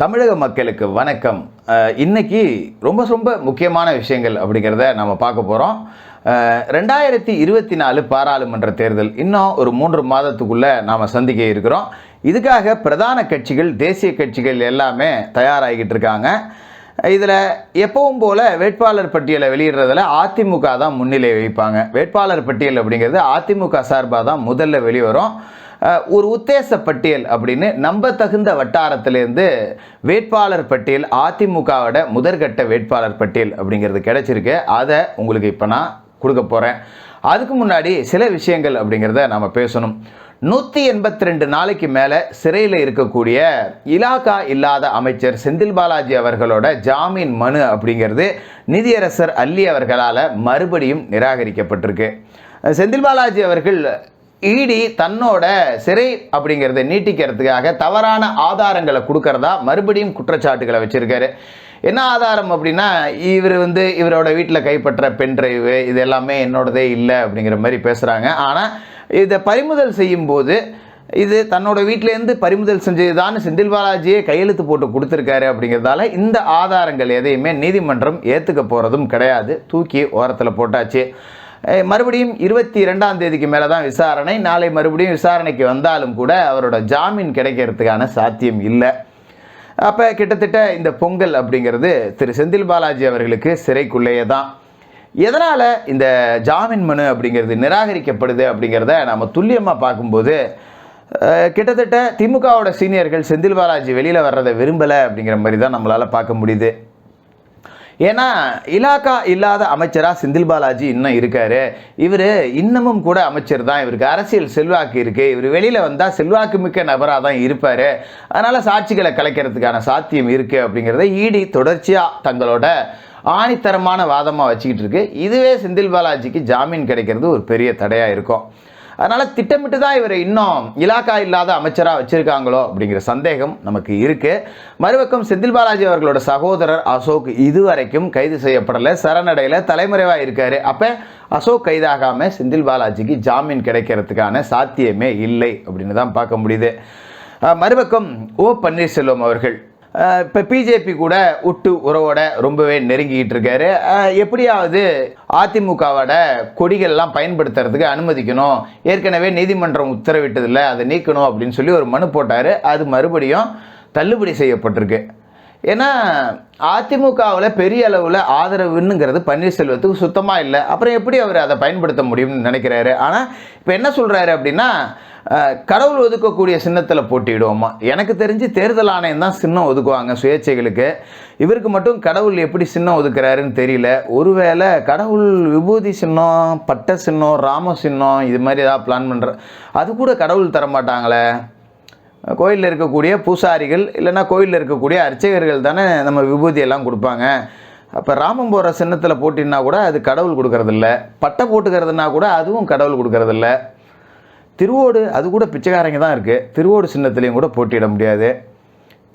தமிழக மக்களுக்கு வணக்கம். இன்னைக்கு ரொம்ப ரொம்ப முக்கியமான விஷயங்கள் அப்படிங்கிறத நம்ம பார்க்க போகிறோம் ரெண்டாயிரத்தி இருபத்தி நாலு பாராளுமன்ற தேர்தல் இன்னும் ஒரு மூன்று மாதத்துக்குள்ளே நாம் சந்திக்க இருக்கிறோம். இதுக்காக பிரதான கட்சிகள் தேசிய கட்சிகள் எல்லாமே தயாராகிக்கிட்டு இருக்காங்க. இதில் எப்பவும் போல் வேட்பாளர் பட்டியலை வெளியிடுறதுல அதிமுக தான் முன்னிலை வைப்பாங்க வேட்பாளர் பட்டியல் அப்படிங்கிறது அதிமுக சார்பாக தான் முதல்ல வெளிவரும். ஒரு உத்தேச பட்டியல் அப்படின்னு நம்ப தகுந்த வட்டாரத்திலேருந்து வேட்பாளர் பட்டியல் அதிமுகவோட முதற்கட்ட வேட்பாளர் பட்டியல் அப்படிங்கிறது கிடைச்சிருக்கு. அதை உங்களுக்கு இப்போ நான் கொடுக்க போகிறேன் அதுக்கு முன்னாடி சில விஷயங்கள் அப்படிங்கிறத நம்ம பேசணும். நூற்றி எண்பத்தி ரெண்டு நாளைக்கு மேலே சிறையில் இருக்கக்கூடிய இலாகா இல்லாத அமைச்சர் செந்தில் பாலாஜி அவர்களோட ஜாமீன் மனு அப்படிங்கிறது நிதியரசர் அல்லி அவர்களால் மறுபடியும் நிராகரிக்கப்பட்டிருக்கு. செந்தில் பாலாஜி அவர்கள் இடி தன்னோட சிறை அப்படிங்கிறத நீட்டிக்கிறதுக்காக தவறான ஆதாரங்களை கொடுக்கறதா மறுபடியும் குற்றச்சாட்டுகளை வச்சிருக்காரு. என்ன ஆதாரம் அப்படின்னா இவர் வந்து இவரோட வீட்டில் கைப்பற்ற பென் டிரைவு இது எல்லாமே என்னோடதே இல்லை அப்படிங்கிற மாதிரி பேசுகிறாங்க ஆனால் இதை பறிமுதல் செய்யும்போது இது தன்னோட வீட்டிலேருந்து பறிமுதல் செஞ்சதுதான் செந்தில் பாலாஜியே கையெழுத்து போட்டு கொடுத்துருக்காரு அப்படிங்கிறதால இந்த ஆதாரங்கள் எதையுமே நீதிமன்றம் ஏற்றுக்க போகிறதும் கிடையாது. தூக்கி ஓரத்தில் போட்டாச்சு. மறுபடியும் இருபத்தி ரெண்டாம் தேதிக்கு மேலே தான் விசாரணை. நாளை மறுபடியும் விசாரணைக்கு வந்தாலும் கூட அவரோட ஜாமீன் கிடைக்கிறதுக்கான சாத்தியம் இல்லை. அப்போ கிட்டத்தட்ட இந்த பொங்கல் அப்படிங்கிறது திரு செந்தில் பாலாஜி அவர்களுக்கு சிறைக்குள்ளேயே தான் எதனால் இந்த ஜாமீன் மனு அப்படிங்கிறது நிராகரிக்கப்படுது அப்படிங்கிறத நம்ம துல்லியமாக பார்க்கும்போது கிட்டத்தட்ட திமுகவோட சீனியர்கள் செந்தில் பாலாஜி வெளியில் வர்றதை விரும்பலை அப்படிங்கிற மாதிரி தான் நம்மளால் பார்க்க முடியுது. ஏன்னா இலாக்கா இல்லாத அமைச்சராக செந்தில் பாலாஜி இன்னும் இருக்கார். இவர் இன்னமும் கூட அமைச்சர் தான். இவருக்கு அரசியல் செல்வாக்கு இருக்குது இவர் வெளியில் வந்தால் செல்வாக்கு மிக்க நபராக தான் இருப்பார். அதனால் சாட்சிகளை கலைக்கிறதுக்கான சாத்தியம் இருக்குது அப்படிங்கிறத இடி தொடர்ச்சியாக தங்களோட ஆணித்தரமான வாதமாக வச்சுக்கிட்டு இருக்கு. இதுவே செந்தில் பாலாஜிக்கு ஜாமீன் கிடைக்கிறது ஒரு பெரிய தடையாக இருக்கும். அதனால் திட்டமிட்டு தான் இவரை இன்னும் இலாக்கா இல்லாத அமைச்சராக வச்சிருக்காங்களோ அப்படிங்கிற சந்தேகம் நமக்கு இருக்கு. மறுபக்கம் செந்தில் பாலாஜி அவர்களோட சகோதரர் அசோக் இதுவரைக்கும் கைது செய்யப்படலை சரணடையில் தலைமறைவாக இருக்காரு. அப்போ அசோக் கைதாகாமல் செந்தில் பாலாஜிக்கு ஜாமீன் கிடைக்கிறதுக்கான சாத்தியமே இல்லை அப்படின்னு தான் பார்க்க முடியுது. மறுபக்கம் ஓ பன்னீர்செல்வம் அவர்கள் இப்போ பிஜேபி கூட உட்டு உறவோட ரொம்பவே நெருங்கிக்கிட்டு இருக்காரு. எப்படியாவது அதிமுகவோட கொடிகள்லாம் பயன்படுத்துறதுக்கு அனுமதிக்கணும். ஏற்கனவே நீதிமன்றம் உத்தரவிட்டதில்லை அதை நீக்கணும் அப்படின்னு சொல்லி ஒரு மனு போட்டார். அது மறுபடியும் தள்ளுபடி செய்யப்பட்டிருக்கு. ஏன்னா அதிமுகவில் பெரிய அளவில் ஆதரவுன்னுங்கிறது பன்னீர்செல்வத்துக்கு சுத்தமாக இல்லை. அப்புறம் எப்படி அவர் அதை பயன்படுத்த முடியும்னு நினைக்கிறாரு? ஆனால் இப்போ என்ன சொல்கிறாரு அப்படின்னா கடவுள் ஒதுக்கக்கூடிய சின்னத்தில் போட்டியிடுவோமா? எனக்கு தெரிஞ்சு தேர்தல் ஆணையம் தான் சின்னம் ஒதுக்குவாங்க சுயேட்சைகளுக்கு. இவருக்கு மட்டும் கடவுள் எப்படி சின்னம் ஒதுக்குறாருன்னு தெரியல. ஒருவேளை கடவுள் விபூதி சின்னம் பட்ட சின்னம் ராம சின்னம் இது மாதிரி ஏதாவது பிளான் பண்ணுற அது கூட கடவுள் தர மாட்டாங்களே கோயிலில் இருக்கக்கூடிய பூசாரிகள் இல்லைன்னா கோயிலில் இருக்கக்கூடிய அர்ச்சகர்கள் தானே நம்ம விபூதியெல்லாம் கொடுப்பாங்க. அப்போ ராமம் போகிற சின்னத்தில் போட்டின்னா கூட அது கடவுள் கொடுக்கறதில்ல. பட்டை போட்டுக்கிறதுனா கூட அதுவும் கடவுள் கொடுக்கறதில்ல. திருவோடு அது கூட பிச்சைக்காரங்க தான் இருக்குது திருவோடு சின்னத்துலேயும் கூட போட்டியிட முடியாது.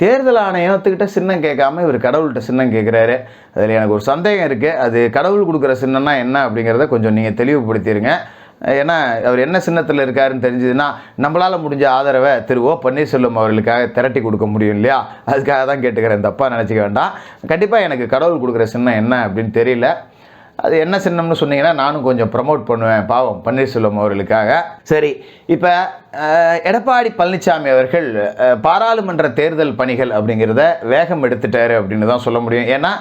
தேர்தல் ஆணையத்துக்கிட்ட சின்னம் கேட்காம இவர் கடவுள்கிட்ட சின்னம் கேட்குறாரு. அதில் எனக்கு ஒரு சந்தேகம் இருக்குது அது கடவுள் கொடுக்குற சின்னம்னா என்ன அப்படிங்கிறத கொஞ்சம் நீங்கள் தெளிவுபடுத்திடுங்க ஏன்னா அவர் என்ன சின்னத்தில் இருக்காருன்னு தெரிஞ்சதுன்னா நம்மளால் முடிஞ்ச ஆதரவை திரு ஓ பன்னீர்செல்வம் அவர்களுக்காக திரட்டி கொடுக்க முடியும் இல்லையா? அதுக்காக தான் கேட்டுக்கிறேன். தப்பாக நினச்சிக்க வேண்டாம். கண்டிப்பாக எனக்கு கடவுள் கொடுக்குற சின்னம் என்ன அப்படின்னு தெரியல. அது என்ன சின்னம்னு சொன்னீங்கன்னா நானும் கொஞ்சம் ப்ரமோட் பண்ணுவேன். பாவம் பன்னீர்செல்வம் அவர்களுக்காக. சரி இப்போ எடப்பாடி பழனிசாமி அவர்கள் பாராளுமன்ற தேர்தல் பணிகள் அப்படிங்கிறத வேகம் எடுத்துட்டாரு அப்படின்னு தான் சொல்ல முடியும். ஏன்னா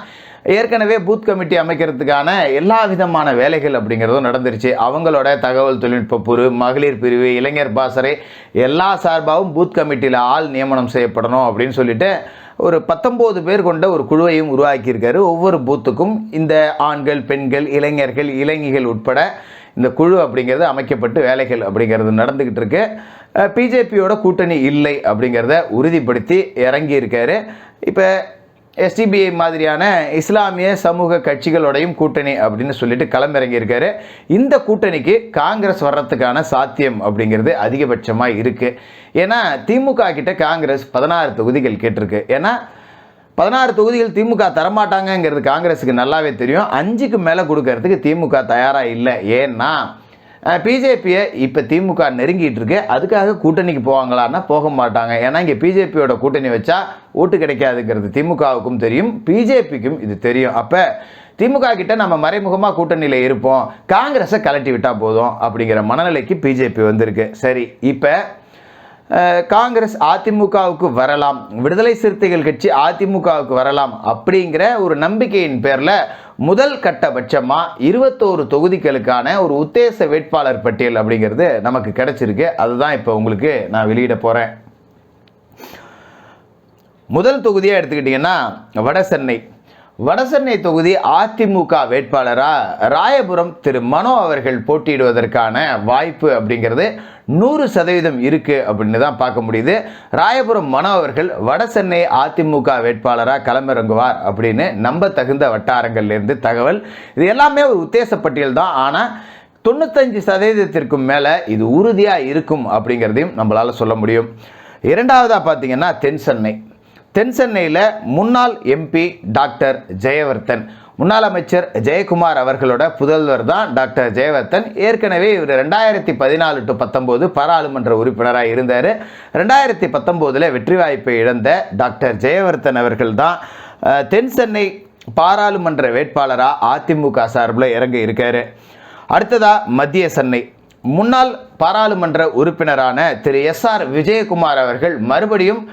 ஏற்கனவே பூத் கமிட்டி அமைக்கிறதுக்கான எல்லா விதமான வேலைகள் அப்படிங்கிறதும் நடந்துருச்சு. அவங்களோட தகவல் தொழில்நுட்ப பொறு மகளிர் பிரிவு இளைஞர் பாசறை எல்லா சார்பாகவும் பூத் கமிட்டியில் ஆள் நியமனம் செய்யப்படணும் அப்படின்னு சொல்லிட்டு ஒரு பத்தொம்போது பேர் கொண்ட ஒரு குழுவையும் உருவாக்கியிருக்காரு. ஒவ்வொரு பூத்துக்கும் இந்த ஆண்கள் பெண்கள் இளைஞர்கள் இளைஞிகள் உட்பட இந்த குழு அப்படிங்கிறது அமைக்கப்பட்டு வேலைகள் அப்படிங்கிறது நடந்துக்கிட்டு இருக்கு. பிஜேபியோட கூட்டணி இல்லை அப்படிங்கிறத உறுதிப்படுத்தி இறங்கியிருக்காரு. இப்போ எஸ்டிபிஐ மாதிரியான இஸ்லாமிய சமூக கட்சிகளோடையும் கூட்டணி அப்படின்னு சொல்லிட்டு களமிறங்கியிருக்காரு. இந்த கூட்டணிக்கு காங்கிரஸ் வர்றதுக்கான சாத்தியம் அப்படிங்கிறது அதிகபட்சமாக இருக்குது ஏன்னா திமுக கிட்ட காங்கிரஸ் பதினாறு தொகுதிகள் கேட்டிருக்கு. ஏன்னா பதினாறு தொகுதிகள் திமுக தரமாட்டாங்கங்கிறது காங்கிரஸுக்கு நல்லாவே தெரியும். அஞ்சுக்கு மேலே கொடுக்கறதுக்கு திமுக தயாராக இல்லை. ஏன்னா பிஜேபியை இப்போ திமுக நெருங்கிட்டு இருக்கு. அதுக்காக கூட்டணிக்கு போவாங்களான்னா போக மாட்டாங்க. ஏன்னா இங்கே பிஜேபியோட கூட்டணி வச்சா ஓட்டு கிடைக்காதுங்கிறது திமுகவுக்கும் தெரியும். பிஜேபிக்கும் இது தெரியும். அப்போ திமுக கிட்ட நம்ம மறைமுகமாக கூட்டணியில் இருப்போம். காங்கிரஸை கலட்டி விட்டால் போதும் அப்படிங்கிற மனநிலைக்கு பிஜேபி வந்திருக்கு. சரி இப்போ காங்கிரஸ் அதிமுகவுக்கு வரலாம். விடுதலை சிறுத்தைகள் கட்சி அதிமுகவுக்கு வரலாம் அப்படிங்கிற ஒரு நம்பிக்கையின் பேரில் முதல் கட்டபட்சமாக இருபத்தோரு தொகுதிகளுக்கான ஒரு உத்தேச வேட்பாளர் பட்டியல் அப்படிங்கிறது நமக்கு கிடைச்சிருக்கு. அதுதான் இப்போ உங்களுக்கு நான் வெளியிட போகிறேன் முதல் தொகுதியாக எடுத்துக்கிட்டிங்கன்னா வட சென்னை வடசென்னை தொகுதி அதிமுக வேட்பாளராக ராயபுரம் திரு மனோ அவர்கள் போட்டியிடுவதற்கான வாய்ப்பு அப்படிங்கிறது நூறு சதவீதம் இருக்குது அப்படின்னு தான் பார்க்க முடியுது. ராயபுரம் மனோ அவர்கள் வடசென்னை அதிமுக வேட்பாளராக களமிறங்குவார் அப்படின்னு நம்ப தகுந்த வட்டாரங்கள்லேருந்து தகவல். இது எல்லாமே ஒரு உத்தேச பட்டியல் தான். ஆனால் தொண்ணூத்தஞ்சு சதவீதத்திற்கும் மேலே இது உறுதியாக இருக்கும் அப்படிங்கிறதையும் நம்மளால் சொல்ல முடியும். இரண்டாவதாக பார்த்தீங்கன்னா தென் சென்னை. தென் சென்னையில் முன்னாள் எம்பி டாக்டர் ஜெயவர்தன் முன்னாள் அமைச்சர் ஜெயக்குமார் அவர்களோட புதல்வர் தான் டாக்டர் ஜெயவர்தன். ஏற்கனவே இவர் ரெண்டாயிரத்தி பதினாலு டு பத்தொம்போது பாராளுமன்ற உறுப்பினராக இருந்தார். ரெண்டாயிரத்தி பத்தொம்போதில் வெற்றி வாய்ப்பை இழந்த டாக்டர் ஜெயவர்தன் அவர்கள் தான் தென் சென்னை பாராளுமன்ற வேட்பாளராக அதிமுக சார்பில் இறங்க இருக்கார். அடுத்ததாக மத்திய சென்னை. முன்னாள் பாராளுமன்ற உறுப்பினரான திரு எஸ் ஆர் விஜயகுமார் அவர்கள் மறுபடியும்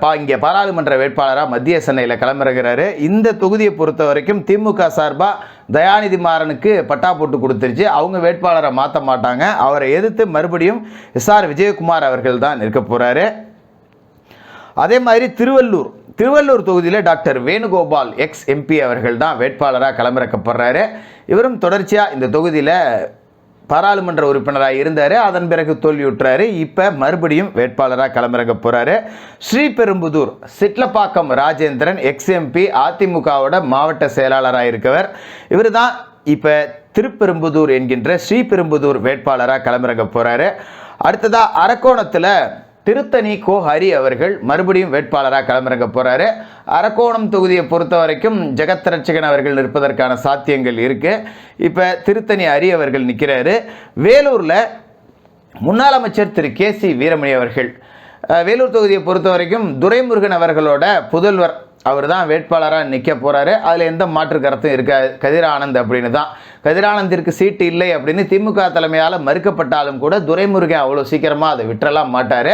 பா இங்கே பாராளுமன்ற வேட்பாளராக மத்திய சென்னையில் கிளம்பிறகிறாரு இந்த தொகுதியை பொறுத்த வரைக்கும் திமுக சார்பாக தயாநிதி மாறனுக்கு பட்டா போட்டு கொடுத்துருச்சு. அவங்க வேட்பாளரை மாற்ற மாட்டாங்க. அவரை எதிர்த்து மறுபடியும் எஸ் ஆர் விஜயகுமார் அவர்கள் தான் நிற்க போகிறாரு அதே மாதிரி திருவள்ளூர். திருவள்ளூர் தொகுதியில் டாக்டர் வேணுகோபால் எக்ஸ் எம்பி அவர்கள் தான் வேட்பாளராக களமிறக்கப்படுறாரு. இவரும் தொடர்ச்சியாக இந்த தொகுதியில் பாராளுமன்ற உறுப்பினராக இருந்தார். அதன் பிறகு தோல்வியுற்றாரு. இப்போ மறுபடியும் வேட்பாளராக களமிறங்க போகிறாரு ஸ்ரீபெரும்புதூர் சிட்லப்பாக்கம் ராஜேந்திரன் எக்ஸ்எம்பி அதிமுகவோட மாவட்ட செயலாளராக இருக்கவர். இவர் தான் இப்போ திருப்பெரும்புதூர் என்கின்ற ஸ்ரீபெரும்புதூர் வேட்பாளராக களமிறங்க போகிறாரு அடுத்ததாக அரக்கோணத்தில் திருத்தணி கோ ஹரி அவர்கள் மறுபடியும் வேட்பாளராக களமிறங்க போகிறாரு அரக்கோணம் தொகுதியை பொறுத்த வரைக்கும் ஜெகத் ரட்சகன் அவர்கள் நிற்பதற்கான சாத்தியங்கள் இருக்குது இப்போ திருத்தணி ஹரி அவர்கள் நிற்கிறாரு வேலூரில் முன்னாள் அமைச்சர் திரு கே சி வீரமணி அவர்கள் வேலூர் தொகுதியை பொறுத்த வரைக்கும் துரைமுருகன் அவர்களோட புதல்வர் அவர் தான் வேட்பாளராக நிற்க போகிறாரு அதில் எந்த மாற்று கருத்தும் இருக்காது கதிரானந்த் அப்படின்னு தான் கதிரானந்திற்கு சீட்டு இல்லை அப்படின்னு திமுக தலைமையால் மறுக்கப்பட்டாலும் கூட துரைமுருகன் அவ்வளோ சீக்கிரமாக அதை விட்டுறலாம் மாட்டார்.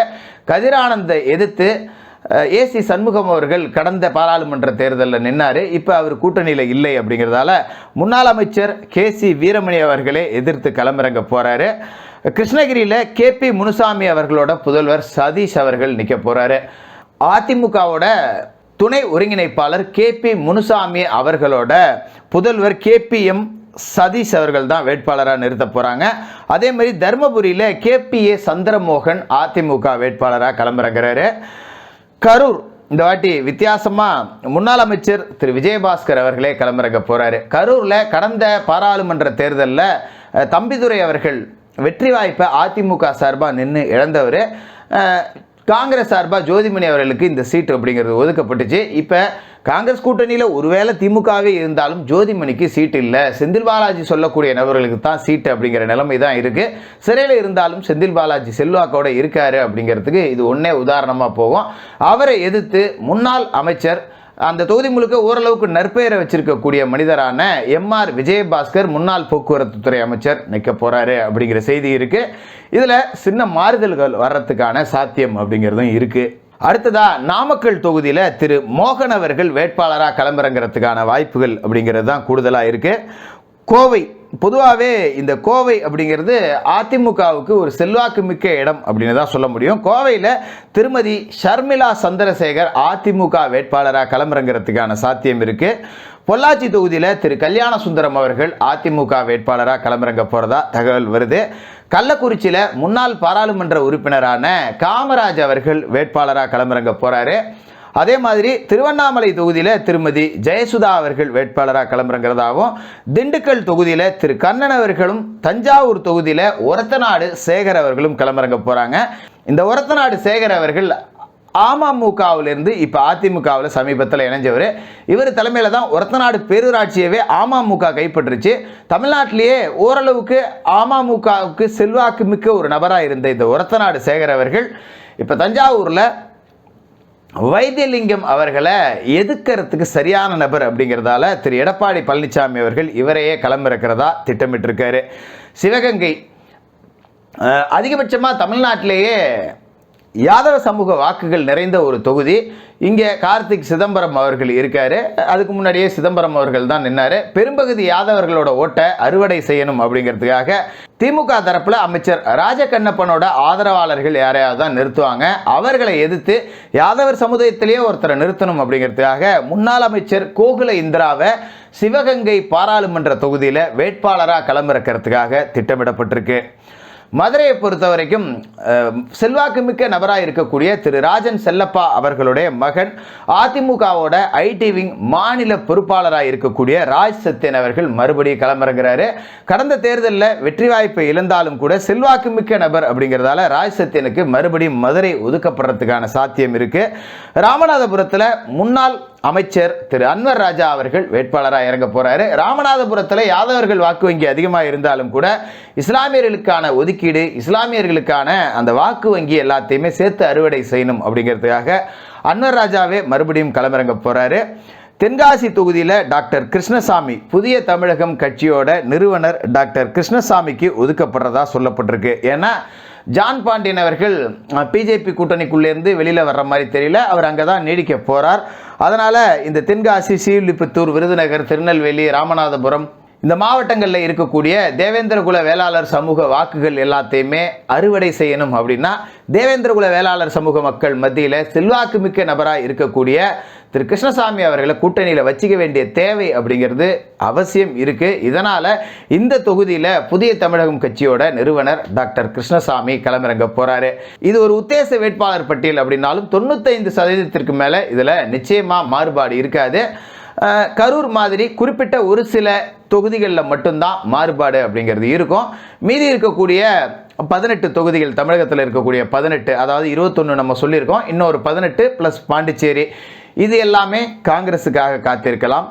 கதிரானந்தை எதிர்த்து ஏசி சண்முகம் அவர்கள் கடந்த பாராளுமன்ற தேர்தலில் நின்னார். இப்போ அவர் கூட்டணியில் இல்லை அப்படிங்கிறதால முன்னாள் அமைச்சர் கே சி வீரமணி அவர்களே எதிர்த்து களமிறங்க போகிறாரு கிருஷ்ணகிரியில் கேபி முனுசாமி அவர்களோட புதல்வர் சதீஷ் அவர்கள் நிற்க போகிறாரு அதிமுகவோட துணை ஒருங்கிணைப்பாளர் கேபி முனுசாமி அவர்களோட புதல்வர் கேபிஎம் சதீஷ் அவர்கள் தான் வேட்பாளராக நிறுத்த போகிறாங்க அதே மாதிரி தருமபுரியில் கேபிஏ சந்திரமோகன் அதிமுக வேட்பாளராக கிளம்புறங்கிறாரு கரூர் இந்த வாட்டி வித்தியாசமாக முன்னாள் அமைச்சர் திரு விஜயபாஸ்கர் அவர்களே கிளம்புறக்க போகிறாரு கரூரில் கடந்த பாராளுமன்ற தேர்தலில் தம்பிதுரை அவர்கள் வெற்றி வாய்ப்பை அதிமுக சார்பாக நின்று இழந்தவர். காங்கிரஸ் சார்பாக ஜோதிமணி அவர்களுக்கு இந்த சீட்டு அப்படிங்கிறது ஒதுக்கப்பட்டுச்சு. இப்போ காங்கிரஸ் கூட்டணியில் ஒருவேளை திமுகவே இருந்தாலும் ஜோதிமணிக்கு சீட்டு இல்லை. செந்தில் பாலாஜி சொல்லக்கூடிய நபர்களுக்கு தான் சீட்டு அப்படிங்கிற நிலைமை தான் இருக்குது சிறையில் இருந்தாலும் செந்தில் பாலாஜி செல்வாக்கோட இருக்காரு அப்படிங்கிறதுக்கு இது ஒன்றே உதாரணமாக போகும். அவரை எதிர்த்து முன்னாள் அமைச்சர் அந்த தொகுதி முழுக்க ஓரளவுக்கு நற்பெயரை வச்சிருக்கக்கூடிய மனிதரான எம்ஆர் விஜயபாஸ்கர் முன்னாள் போக்குவரத்து துறை அமைச்சர் நிற்க போகிறாரு அப்படிங்கிற செய்தி இருக்கு. இதில் சின்ன மாறுதல்கள் வர்றதுக்கான சாத்தியம் அப்படிங்கிறதும் இருக்கு. அடுத்ததா நாமக்கல் தொகுதியில் திரு மோகன் அவர்கள் வேட்பாளராக களமிறங்கிறதுக்கான வாய்ப்புகள் அப்படிங்கிறது தான் கூடுதலாக இருக்குது கோவை பொதுவாகவே இந்த கோவை அப்படிங்கிறது அதிமுகவுக்கு ஒரு செல்வாக்கு மிக்க இடம் அப்படின்னு தான் சொல்ல முடியும். கோவையில் திருமதி ஷர்மிளா சந்திரசேகர் அதிமுக வேட்பாளராக களமிறங்கிறதுக்கான சாத்தியம் இருக்குது பொள்ளாச்சி தொகுதியில் திரு கல்யாண சுந்தரம் அவர்கள் அதிமுக வேட்பாளராக களமிறங்க போகிறதா தகவல் வருது. கள்ளக்குறிச்சியில் முன்னாள் பாராளுமன்ற உறுப்பினரான காமராஜ் அவர்கள் வேட்பாளராக களமிறங்க போகிறாரு அதே மாதிரி திருவண்ணாமலை தொகுதியில் திருமதி ஜெயசுதா அவர்கள் வேட்பாளராக கிளம்புறங்கிறதாகவும் திண்டுக்கல் தொகுதியில் திரு கண்ணன் அவர்களும் தஞ்சாவூர் தொகுதியில் ஒரத்தநாடு சேகர் அவர்களும் கிளம்புறங்க போகிறாங்க இந்த ஒரத்தநாடு சேகர் அவர்கள் அமமுகவிலிருந்து இப்போ அதிமுகவில் சமீபத்தில் இணைஞ்சவர். இவர் தலைமையில் தான் ஒரத்தநாடு பேரூராட்சியவே அமமுக கைப்பற்றுச்சு. தமிழ்நாட்டிலேயே ஓரளவுக்கு அமமுகவுக்கு செல்வாக்கு மிக்க ஒரு நபராக இருந்த இந்த ஒரத்தநாடு சேகர் அவர்கள் இப்போ தஞ்சாவூரில் வைத்தியலிங்கம் அவர்களை எதுக்கிறதுக்கு சரியான நபர் அப்படிங்கிறதால திரு எடப்பாடி பழனிசாமி அவர்கள் இவரையே களமிறக்கிறதா திட்டமிட்டிருக்காரு. சிவகங்கை அதிகபட்சமாக தமிழ்நாட்டிலேயே யாதவ சமூக வாக்குகள் நிறைந்த ஒரு தொகுதி. இங்கே கார்த்திக் சிதம்பரம் அவர்கள் இருக்கார். அதுக்கு முன்னாடியே சிதம்பரம் அவர்கள் தான் நின்னார். பெரும்பகுதி யாதவர்களோட ஓட்டை அறுவடை செய்யணும் அப்படிங்கிறதுக்காக திமுக தரப்பில் அமைச்சர் ராஜகண்ணப்பனோட ஆதரவாளர்கள் யாரையாவது தான் நிறுத்துவாங்க. அவர்களை எதிர்த்து யாதவர் சமுதாயத்திலேயே ஒருத்தரை நிறுத்தணும் அப்படிங்கிறதுக்காக முன்னாள் அமைச்சர் கோகுல இந்திராவை சிவகங்கை பாராளுமன்ற தொகுதியில் வேட்பாளராக களமிறக்கிறதுக்காக திட்டமிடப்பட்டிருக்கு. மதுரையை பொறுத்த வரைக்கும் செல்வாக்கு செல்வாக்குமிக்க நபராக இருக்கக்கூடிய திரு ராஜன் செல்லப்பா அவர்களுடைய மகன் அதிமுகவோட ஐடி விங் மாநில பொறுப்பாளராக இருக்கக்கூடிய ராஜ் சத்யன் அவர்கள் மறுபடியும் களமிறங்குறாரு. கடந்த தேர்தலில் வெற்றி வாய்ப்பை இழந்தாலும் கூட செல்வாக்குமிக்க நபர் அப்படிங்கிறதால ராஜ் சத்யனுக்கு மறுபடியும் மதுரை ஒதுக்கப்படுறதுக்கான சாத்தியம் இருக்கு. ராமநாதபுரத்தில் முன்னாள் அமைச்சர் திரு அன்வர் ராஜா அவர்கள் வேட்பாளராக இறங்க போறாரு. ராமநாதபுரத்தில் யாதவர்கள் வாக்கு வங்கி அதிகமாக இருந்தாலும் கூட இஸ்லாமியர்களுக்கான ஒதுக்கீடு இஸ்லாமியர்களுக்கான அந்த வாக்கு வங்கி எல்லாத்தையுமே சேர்த்து அறுவடை செய்யணும் அப்படிங்கிறதுக்காக அன்வர் ராஜாவே மறுபடியும் களமிறங்க போறாரு. தென்காசி தொகுதியில் டாக்டர் கிருஷ்ணசாமி புதிய தமிழகம் கட்சியோட நிறுவனர் டாக்டர் கிருஷ்ணசாமிக்கு ஒதுக்கப்படுறதா சொல்லப்பட்டிருக்கு. ஏன்னா ஜான் பாண்டியன் அவர்கள் பிஜேபி கூட்டணிக்குள்ளேருந்து வெளியில் வர்ற மாதிரி தெரியல. அவர் அங்கே தான் நீடிக்க போகிறார் அதனால் இந்த தென்காசி ஸ்ரீவில்லிபுத்தூர் விருதுநகர் திருநெல்வேலி ராமநாதபுரம் இந்த மாவட்டங்களில் இருக்கக்கூடிய தேவேந்திரகுல வேளாளர் சமூக வாக்குகள் எல்லாத்தையுமே அறுவடை செய்யணும் அப்படின்னா தேவேந்திரகுல வேளாளர் சமூக மக்கள் மத்தியில் செல்வாக்குமிக்க நபராக இருக்கக்கூடிய திரு கிருஷ்ணசாமி அவர்களை கூட்டணியில் வச்சுக்க வேண்டிய தேவை அப்படிங்கிறது அவசியம் இருக்குது இதனால் இந்த தொகுதியில் புதிய தமிழகம் கட்சியோட நிறுவனர் டாக்டர் கிருஷ்ணசாமி களமிறங்க போகிறாரு இது ஒரு உத்தேச வேட்பாளர் பட்டியல் அப்படின்னாலும் தொண்ணூத்தைந்து சதவீதத்திற்கு மேலே இதில் நிச்சயமாக மாறுபாடு இருக்காது. கரூர் மாதிரி குறிப்பிட்ட ஒரு சில தொகுதிகளில் மட்டும்தான் மாறுபாடு அப்படிங்கிறது இருக்கும். மீதி இருக்கக்கூடிய பதினெட்டு தொகுதிகள் தமிழகத்தில் இருக்கக்கூடிய பதினெட்டு அதாவது இருபத்தொன்று நம்ம சொல்லியிருக்கோம். இன்னொரு பதினெட்டு ப்ளஸ் பாண்டிச்சேரி. இது எல்லாமே காங்கிரஸுக்காக காத்திருக்கலாம்.